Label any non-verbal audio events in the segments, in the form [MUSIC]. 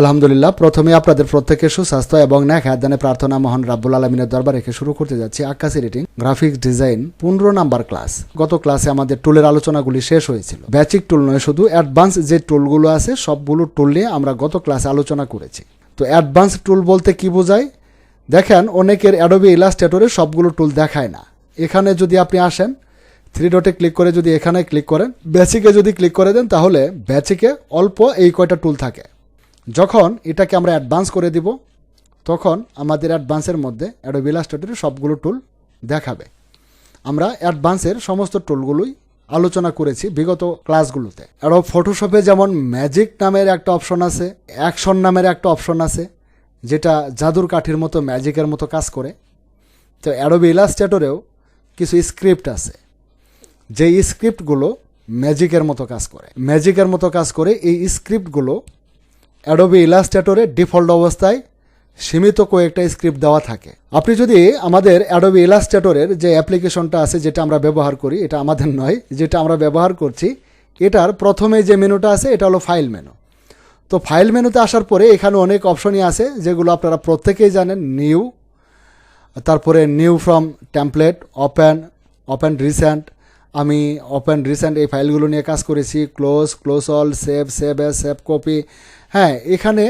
আলহামদুলিল্লাহ, প্রথমে আপনাদের প্রত্যেকের সুস্বাস্থ্য এবং ন্যাক হায়াদানে প্রার্থনা মহান রাব্বুল আলমিনের দরবার রেখে শুরু করতে যাচ্ছি আকাশি রেটিং গ্রাফিক্স ডিজাইন পনেরো নাম্বার ক্লাস গত ক্লাসে আমাদের টুলের আলোচনাগুলি শেষ হয়েছিল। ব্যাচিক টুল নয়, শুধু অ্যাডভান্স যে টুলগুলো আছে, সবগুলো টুল নিয়ে আমরা গত ক্লাসে আলোচনা করেছি। তো অ্যাডভান্স টুল বলতে কি বোঝায়? দেখেন, অনেকের অ্যাডোবি ইলাস্ট্রেটরে সবগুলো টুল দেখায় না। এখানে যদি আপনি আসেন থ্রি ডটে ক্লিক করে যদি এখানে ক্লিক করেন বেসিকে যদি ক্লিক করে দেন, তাহলে বেসিকে অল্প এই কয়টা টুল থাকে। যখন এটাকে আমরা অ্যাডভান্স করে দিব, তখন আমাদের অ্যাডভান্সের মধ্যে অ্যাডোবি ইলাস্ট্রেটরের সবগুলো টুল দেখাবে। আমরা অ্যাডভান্সের সমস্ত টুলগুলোই আলোচনা করেছি বিগত ক্লাসগুলোতে আরও ফটোশপে যেমন ম্যাজিক নামের একটা অপশন আছে অ্যাকশন নামের একটা অপশন আছে, যেটা জাদুর কাঠির মতো ম্যাজিকের মতো কাজ করে। তো অ্যাডোবি ইলাস্ট্রেটরেও কিছু স্ক্রিপ্ট আছে যে স্ক্রিপ্টগুলো ম্যাজিকের মতো কাজ করে। ম্যাজিকের মতো কাজ করে এই স্ক্রিপ্টগুলো অ্যাডোবি ইলাস্ট্রেটরে ডিফল্ট অবস্থায় সীমিত কয়েকটা স্ক্রিপ্ট দেওয়া থাকে। আপনি যদি আমাদের অ্যাডোবি ইলাস্ট্রেটরের যে অ্যাপ্লিকেশনটা আছে যেটা আমরা ব্যবহার করি, এটা আমাদের নয়, যেটা আমরা ব্যবহার করছি, এটার প্রথমে যে মেনুটা আছে, এটা হলো ফাইল মেনু তো ফাইল মেনুতে আসার পরে এখানে অনেক অপশনই আছে, যেগুলো আপনারা প্রত্যেকেই জানেন নিউ তারপরে new from template open open recent আমি ওপেন রিসেন্ট এই ফাইলগুলো নিয়ে কাজ করেছি close close all save save as save copy হ্যাঁ এখানে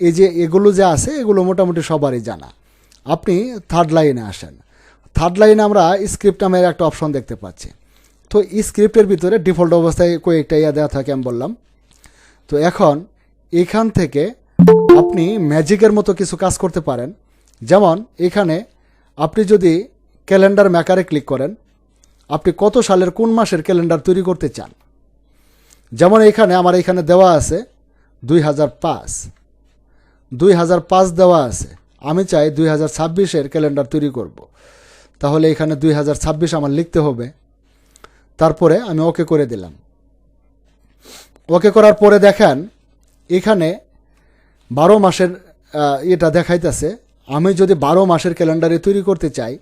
এই যে এগুলো যে আছে, এগুলো মোটামুটি সবারই জানা। আপনি থার্ড লাইনে আসেন। থার্ড লাইনে আমরা স্ক্রিপ্ট নামের একটা অপশন দেখতে পাচ্ছি। তো স্ক্রিপ্টের ভিতরে ডিফল্ট অবস্থায় কয়েকটা ইয়া দেওয়া থাকে আমি বললাম। তো এখন এখান থেকে আপনি ম্যাজিকের মতো কিছু কাজ করতে পারেন। যেমন এখানে আপনি যদি ক্যালেন্ডার মেকারে ক্লিক করেন, আপনি কত সালের কোন মাসের ক্যালেন্ডার তৈরি করতে চান? যেমন এখানে আমার এখানে দেওয়া আছে দুই হাজার পাঁচ। দুই হাজার পাঁচ দেওয়া আছে। আমি চাই দুই হাজার ছাব্বিশের ক্যালেন্ডার তৈরি করব। তাহলে এখানে দুই হাজার ছাব্বিশ আমার লিখতে হবে। তারপরে আমি ওকে করে দিলাম। ওকে করার পরে দেখেন, এখানে বারো মাসের এটা দেখাইতেছে। আমি যদি বারো মাসের ক্যালেন্ডারে তৈরি করতে চাই,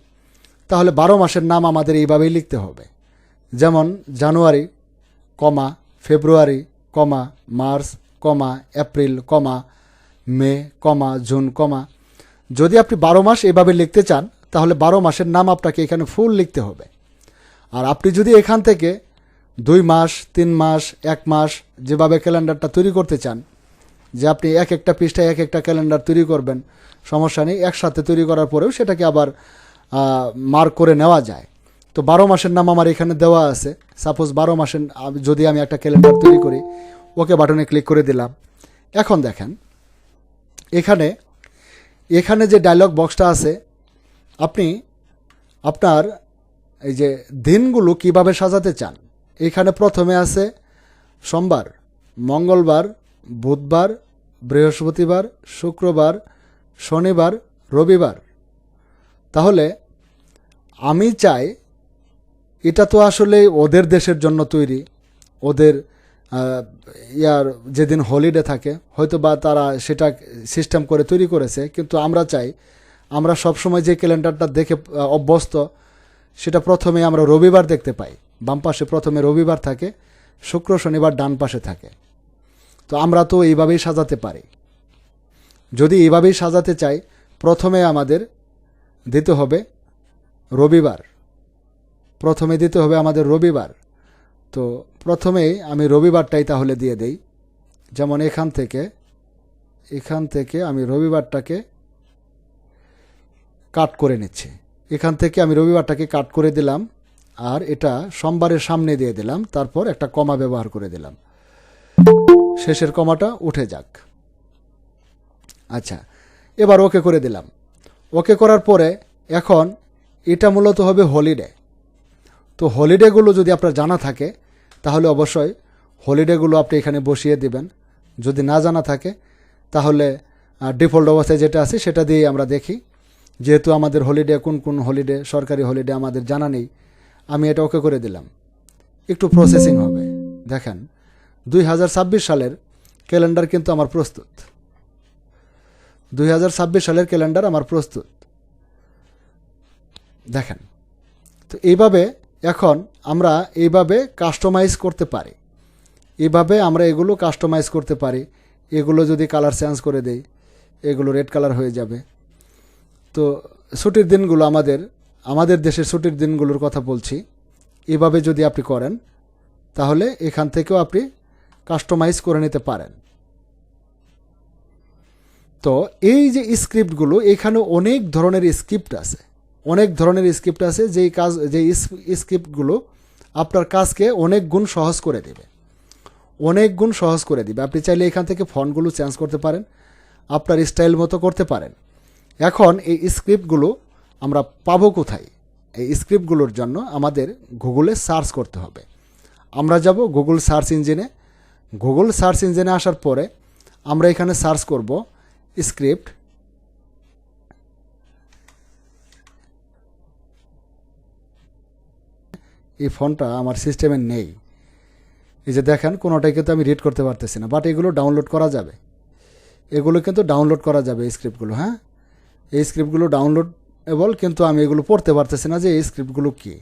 তাহলে বারো মাসের নাম আমাদের এইভাবেই লিখতে হবে। যেমন January, comma, February, comma, March comma, April comma, May comma, June comma. যদি আপনি বারো মাস এভাবে লিখতে চান, তাহলে বারো মাসের নাম আপনাকে এখানে ফুল লিখতে হবে। আর আপনি যদি এখান থেকে দুই মাস, তিন মাস, এক মাস যেভাবে ক্যালেন্ডারটা তৈরি করতে চান, যে আপনি এক একটা পৃষ্ঠায় এক একটা ক্যালেন্ডার তৈরি করবেন, সমস্যা নেই, একসাথে তৈরি করার পরেও সেটাকে আবার মার্ক করে নেওয়া যায়। তো বারো মাসের নাম আমার এখানে দেওয়া আছে। সাপোজ বারো মাসের যদি আমি একটা ক্যালেন্ডার তৈরি করি ওকে বাটনে ক্লিক করে দিলাম। এখন দেখেন, এখানে এখানে যে ডায়লগ বক্সটা আছে, আপনি আপনার এই যে দিনগুলো কীভাবে সাজাতে চান, এখানে প্রথমে আছে সোমবার, মঙ্গলবার, বুধবার, বৃহস্পতিবার, শুক্রবার, শনিবার, রবিবার। তাহলে আমি চাই, এটা তো আসলে ওদের দেশের জন্য তৈরি, ওদের ইয়ার যেদিন হলিডে থাকে, হয়তো বা তারা সেটা সিস্টেম করে তৈরি করেছে, কিন্তু আমরা চাই, আমরা সবসময় যে ক্যালেন্ডারটা দেখে অভ্যস্ত, সেটা প্রথমে আমরা রবিবার দেখতে পাই। বাম পাশে প্রথমে রবিবার থাকে, শুক্র শনিবার ডান পাশে থাকে। তো আমরা তো এইভাবেই সাজাতে পারি। যদি এইভাবেই সাজাতে চাই, প্রথমে আমাদের দিতে হবে রবিবার। প্রথমে দিতে হবে আমাদের রবিবার। তো প্রথমেই আমি রবিবারটাই তাহলে দিয়ে দেই। যেমন এখান থেকে এখান থেকে আমি রবিবারটাকে কাট করে নিচ্ছি। এখান থেকে আমি রবিবারটাকে কাট করে দিলাম, আর এটা সোমবারের সামনে দিয়ে দিলাম, তারপর একটা কমা ব্যবহার করে দিলাম। শেষের কমাটা উঠে যাক। আচ্ছা এবার ওকে করে দিলাম। ওকে করার পরে এখন এটা মূলত হবে হলিডে। তো হলিডেগুলো যদি আপনার জানা থাকে তাহলে অবশ্যই হলিডেগুলো আপনি এখানে বসিয়ে দিবেন। যদি না জানা থাকে, তাহলে ডিফল্ট অবস্থায় যেটা আছে সেটা দিয়ে আমরা দেখি। যেহেতু আমাদের হলিডে কোন কোন হলিডে সরকারি হলিডে আমাদের জানা নেই, আমি এটা ওকে করে দিলাম। একটু প্রসেসিং হবে। দেখেন, দুই হাজার ছাব্বিশ সালের ক্যালেন্ডার কিন্তু আমার প্রস্তুত। দুই হাজার ছাব্বিশ সালের ক্যালেন্ডার আমার প্রস্তুত। দেখেন, তো এইভাবে এখন আমরা এইভাবে কাস্টমাইজ করতে পারি। এভাবে আমরা এগুলো কাস্টমাইজ করতে পারি। এগুলো যদি কালার চেঞ্জ করে দেই, এগুলো রেড কালার হয়ে যাবে। তো ছুটির দিনগুলো আমাদের আমাদের দেশের ছুটির দিনগুলোর কথা বলছি। এভাবে যদি আপনি করেন, তাহলে এখান থেকেও আপনি কাস্টমাইজ করে নিতে পারেন। তো এই যে স্ক্রিপ্টগুলো এখানে অনেক ধরনের স্ক্রিপ্ট আছে। অনেক ধরনের স্ক্রিপ্ট আছে, যেই কাজ যে স্ক্রিপ্টগুলো আপনার কাজকে অনেক গুণ সহজ করে দেবে। অনেক গুণ সহজ করে দিবে। আপনি চাইলে এখান থেকে ফন্টগুলো চেঞ্জ করতে পারেন, আপনার স্টাইল মতো করতে পারেন। এখন এই স্ক্রিপ্টগুলো আমরা পাবো কোথায়? এই স্ক্রিপ্টগুলোর জন্য আমাদের গুগলে সার্চ করতে হবে। আমরা যাব গুগল সার্চ ইঞ্জিনে গুগল সার্চ ইঞ্জিনে আসার পরে আমরা এখানে সার্চ করব স্ক্রিপ্ট এই ফোনটা আমার সিস্টেমে নেই। এই যে দেখেন, কোনোটাই কিন্তু আমি রিড করতে পারতেছি না বাট এগুলো ডাউনলোড করা যাবে। এগুলো কিন্তু ডাউনলোড করা যাবে এই স্ক্রিপ্টগুলো হ্যাঁ? এই স্ক্রিপ্টগুলো ডাউনলোড এবল কিন্তু আমি এগুলো পড়তে পারতেছি না যে এই স্ক্রিপ্টগুলো কী।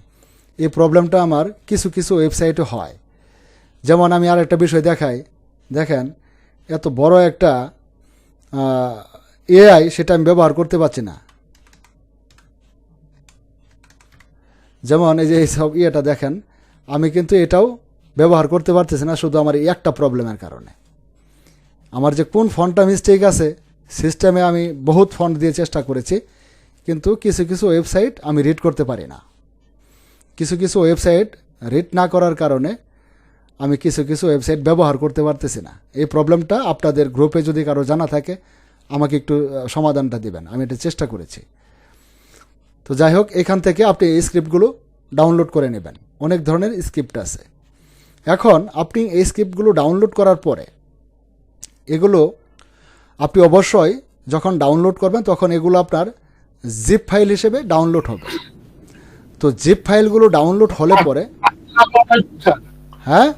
এই প্রবলেমটা আমার কিছু কিছু ওয়েবসাইটে হয়। যেমন আমি আর একটা বিষয় দেখাই। দেখেন, এত বড় একটা এআই সেটা আমি ব্যবহার করতে পারছি না। যেমন এই যে সব ইয়েটা দেখেন, আমি কিন্তু এটাও ব্যবহার করতে পারতেছি না, শুধু আমার এই একটা প্রবলেমের কারণে। আমার যে কোন ফন্টটা মিস্টেক আছে সিস্টেমে আমি বহুত ফন্ট দিয়ে চেষ্টা করেছি, কিন্তু কিছু কিছু ওয়েবসাইট আমি রিড করতে পারি না। কিছু কিছু ওয়েবসাইট রিড না করার কারণে আমি কিছু কিছু ওয়েবসাইট ব্যবহার করতে পারতেছি না। এই প্রবলেমটা আপনাদের গ্রুপে যদি কারও জানা থাকে, আমাকে একটু সমাধানটা দিবেন। আমি এটা চেষ্টা করেছি। তো যাই হোক এখান থেকে আপনি এই স্ক্রিপ্টগুলো ডাউনলোড করে নেবেন। অনেক ধরনের স্ক্রিপ্ট আছে। এখন আপনি এই স্ক্রিপ্টগুলো ডাউনলোড করার পরে এগুলো আপনি অবশ্যই যখন ডাউনলোড করবেন, তখন এগুলো আপনার জিপ ফাইল হিসেবে ডাউনলোড হবে। তো জিপ ফাইলগুলো ডাউনলোড হলে পরে হ্যাঁ?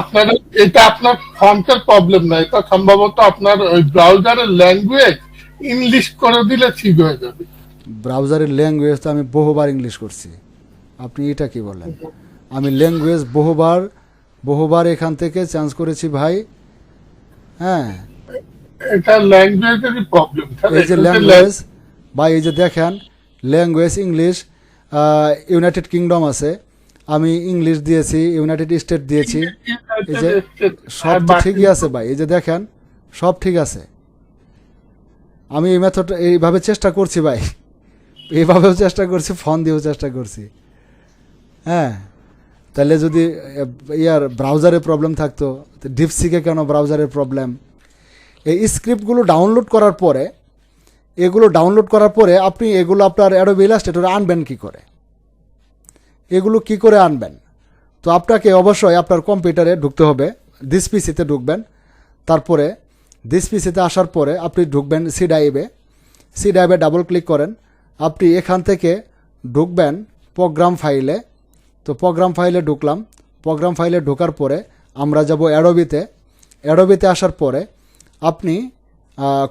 আপনার এটা আপনার ফন্টের প্রবলেম না এটা সম্ভবত আপনার ব্রাউজারের ল্যাঙ্গুয়েজ ইংলিশ করে দিলে ঠিক হয়ে যাবে। ব্রাউজারের ল্যাঙ্গুয়েজ তো আমি বহুবার ইংলিশ করছি। আপনি এটা কি বলেন আমি ল্যাঙ্গুয়েজ বহুবার বহুবার এখান থেকে চেঞ্জ করেছি ভাই। হ্যাঁ। এটা ল্যাঙ্গুয়েজেরই প্রবলেম এই যে ল্যাঙ্গুয়েজ বা এই যে দেখেন ল্যাঙ্গুয়েজ ইংলিশ ইউনাইটেড কিংডম আছে। আমি ইংলিশ দিয়েছি ইউনাইটেড স্টেট দিয়েছি। এই যে সব ঠিকই আছে ভাই। এই যে দেখেন সব ঠিক আছে। আমি এই মেথড এইভাবে চেষ্টা করছি ভাই। এইভাবেও চেষ্টা করছি, ফোন দিয়েও চেষ্টা করছি। হ্যাঁ তাহলে যদি ইয়ার ব্রাউজারে প্রবলেম থাকতো ডিপসিকে কেন ব্রাউজারের প্রবলেম এই স্ক্রিপ্টগুলো ডাউনলোড করার পরে, এগুলো ডাউনলোড করার পরে আপনি এগুলো আপনার অ্যাডোবি ইলাস্ট্রেটরে আনবেন কি করে? এগুলো কি করে আনবেন? তো আপনাকে অবশ্যই আপনার কম্পিউটারে ঢুকতে হবে দিস পিসিতে ঢুকবেন, তারপরে দিস পিসিতে আসার পরে আপনি ঢুকবেন সি ডাইভে সি ডাইভে ডাবল ক্লিক করেন আপনি এখান থেকে ঢুকবেন প্রোগ্রাম ফাইলে তো প্রোগ্রাম ফাইলে ঢুকলাম। প্রোগ্রাম ফাইলে ঢোকার পরে আমরা যাব অ্যাডোবিতে অ্যাডোবিতে আসার পরে আপনি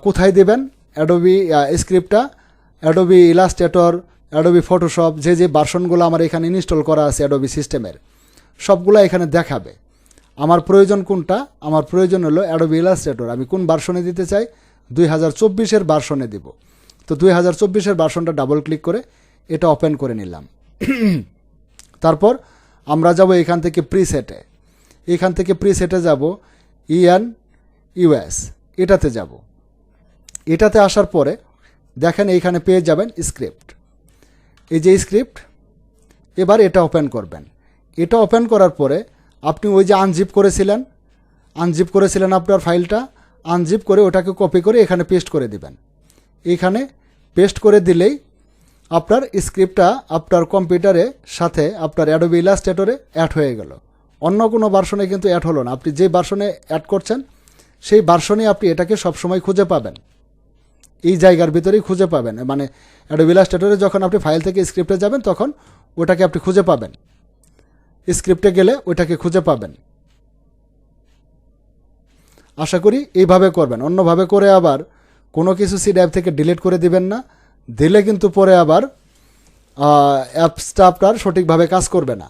কোথায় দেবেন? অ্যাডোবি স্ক্রিপ্টটা অ্যাডোবি ইলাস্ট্রেটর অ্যাডোবি ফটোশপ যে যে ভার্সনগুলো আমার এখানে ইনস্টল করা আছে অ্যাডোবি সিস্টেমের সবগুলো এখানে দেখাবে। আমার প্রয়োজন কোনটা? আমার প্রয়োজন হলো অ্যাডোবি ইলাস্ট্রেটর আমি কোন ভার্সনে দিতে চাই? দুই হাজার চব্বিশের ভার্সনে দিব। তো দুই হাজার চব্বিশের বাসনটা ডাবল ক্লিক করে এটা ওপেন করে নিলাম। [CLEARS THROAT] তারপর আমরা যাব এখান থেকে প্রিসেটে এখান থেকে প্রিসেটে যাব ইএন ইউএস এটাতে যাব। এটাতে আসার পরে দেখেন এইখানে পেয়ে যাবেন স্ক্রিপ্ট এই যে স্ক্রিপ্ট এবার এটা ওপেন করবেন। এটা ওপেন করার পরে আপনি ওই যে আনজিপ করেছিলেন আনজিপ করেছিলেন আপনার ফাইলটা আনজিপ করে ওটাকে কপি করে এখানে পেস্ট করে দিবেন। এইখানে পেস্ট করে দিলেই আপনার স্ক্রিপ্টটা আপনার কম্পিউটারে সাথে আপনার অ্যাডোবি ইলাস্ট্রেটরে অ্যাড হয়ে গেল। অন্য কোনো ভার্সনে কিন্তু অ্যাড হলো না। আপনি যে ভার্সনে অ্যাড করছেন, সেই ভার্সনে আপনি এটাকে সবসময় খুঁজে পাবেন। এই জায়গার ভিতরেই খুঁজে পাবেন। মানে অ্যাডোবি ইলাস্ট্রেটরে যখন আপনি ফাইল থেকে স্ক্রিপ্টে যাবেন, তখন ওটাকে আপনি খুঁজে পাবেন। স্ক্রিপ্টে গেলে ওইটাকে খুঁজে পাবেন। আশা করি এইভাবে করবেন। অন্যভাবে করে আবার কোনো কিছু সি অ্যাপ থেকে ডিলিট করে দিবেন না। দিলে কিন্তু পরে আবার অ্যাপসটা আপনার সঠিকভাবে কাজ করবে না।